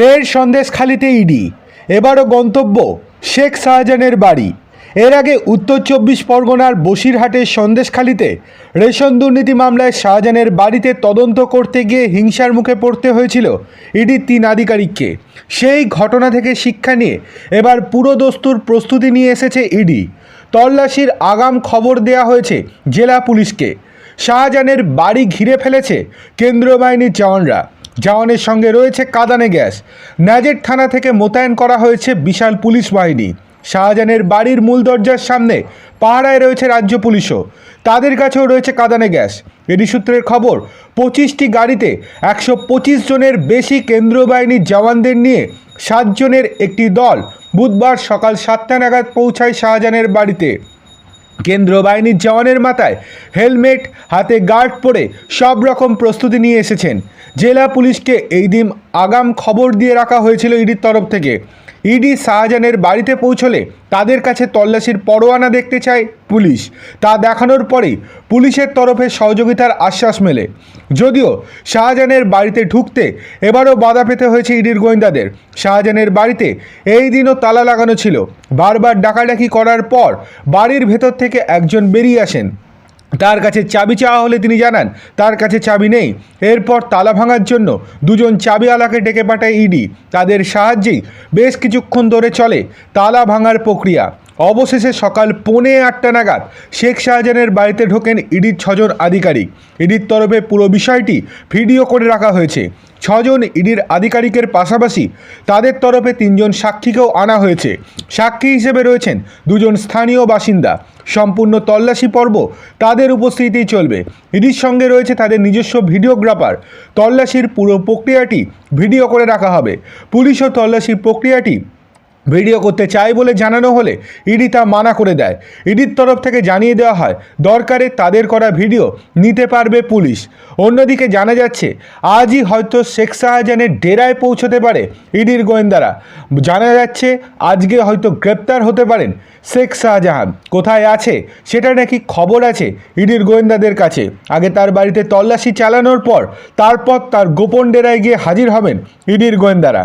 ফের সন্দেশখালিতে ইডি। এবারও গন্তব্য শেখ শাহজাহানের বাড়ি। এর আগে উত্তর চব্বিশ পরগনার বসিরহাটের সন্দেশখালিতে রেশন দুর্নীতি মামলায় শাহজাহানের বাড়িতে তদন্ত করতে গিয়ে হিংসার মুখে পড়তে হয়েছিল ইডির তিন আধিকারিককে। সেই ঘটনা থেকে শিক্ষা নিয়ে এবার পুরো দস্তুর প্রস্তুতি নিয়ে এসেছে ইডি। তল্লাশির আগাম খবর দেয়া হয়েছে জেলা পুলিশকে। শাহজাহানের বাড়ি ঘিরে ফেলেছে কেন্দ্রীয় বাহিনীর জওয়ানরা। জওয়ানের সঙ্গে রয়েছে কাদানে গ্যাস। নাজের থানা থেকে মোতায়েন করা হয়েছে বিশাল পুলিশ বাহিনী। শাহজাহানের বাড়ির মূল দরজার সামনে পাহারায় রয়েছে রাজ্য পুলিশও। তাদের কাছেও রয়েছে কাদানে গ্যাস। এডি সূত্রের খবর, পঁচিশটি গাড়িতে একশো পঁচিশ জনের বেশি কেন্দ্রীয় বাহিনীর জওয়ানদের নিয়ে সাতজনের একটি দল বুধবার সকাল সাতটা নাগাদ পৌঁছায় শাহজাহানের বাড়িতে। কেন্দ্র বাহিনীর জওয়ানের মাথায় হেলমেট, হাতে গার্ড পরে সব রকম প্রস্তুতি নিয়ে এসেছেন। জেলা পুলিশকে এই দিন আগাম খবর দিয়ে রাখা হয়েছিল ইডির তরফ থেকে। ইডি শাহজাহানের বাড়িতে পৌঁছলে তাদের কাছে তল্লাশির পরোয়ানা দেখতে চায় পুলিশ। তা দেখানোর পরেই পুলিশের তরফে সহযোগিতার আশ্বাস মেলে। যদিও শাহজাহানের বাড়িতে ঢুকতে এবারও বাধা পেতে হয়েছে ইডির গোয়েন্দাদের। শাহজাহানের বাড়িতে এই দিনও তালা লাগানো ছিল। বারবার ডাকাডাকি করার পর বাড়ির ভেতর থেকে একজন বেরিয়ে আসেন। তার কাছে চাবি চাওয়া হলে তিনি জানান, তার কাছে চাবি নেই। এরপর তালা ভাঙার জন্য দুজন চাবিওয়ালাকে ডেকে পাঠায় ইডি। তাদের সাহায্যেই বেশ কিছুক্ষণ ধরে চলে তালা ভাঙার প্রক্রিয়া। অবশেষে সকাল পৌনে আটটা নাগাদ শেখ শাহজাহানের বাড়িতে ঢোকেন ইডির ছজন আধিকারিক। ইডির তরফে পুরো বিষয়টি ভিডিও করে রাখা হয়েছে। ছজন ইডির আধিকারিকের পাশাপাশি তাদের তরফে তিনজন সাক্ষীকেও আনা হয়েছে। সাক্ষী হিসেবে রয়েছেন দুজন স্থানীয় বাসিন্দা। সম্পূর্ণ তল্লাশি পর্ব তাদের উপস্থিতিতেই চলবে। ইডির সঙ্গে রয়েছে তাদের নিজস্ব ভিডিওগ্রাফার। তল্লাশির পুরো প্রক্রিয়াটি ভিডিও করে রাখা হবে। পুলিশও তল্লাশির প্রক্রিয়াটি ভিডিও করতে চায় বলে জানানো হলে ইডি তা মানা করে দেয়। ইডির তরফ থেকে জানিয়ে দেওয়া হয়, দরকারে তাদের করা ভিডিও নিতে পারবে পুলিশ। অন্যদিকে জানা যাচ্ছে, আজই হয়তো শেখ শাহজাহানের ডেরায় পৌঁছতে পারে ইডির গোয়েন্দারা। জানা যাচ্ছে, আজকে হয়তো গ্রেপ্তার হতে পারেন শেখ শাহজাহান। কোথায় আছে, সেটা নাকি খবর আছে ইডির গোয়েন্দাদের কাছে। আগে তার বাড়িতে তল্লাশি চালানোর পর, তারপর তার গোপন ডেরায় গিয়ে হাজির হবেন ইডির গোয়েন্দারা।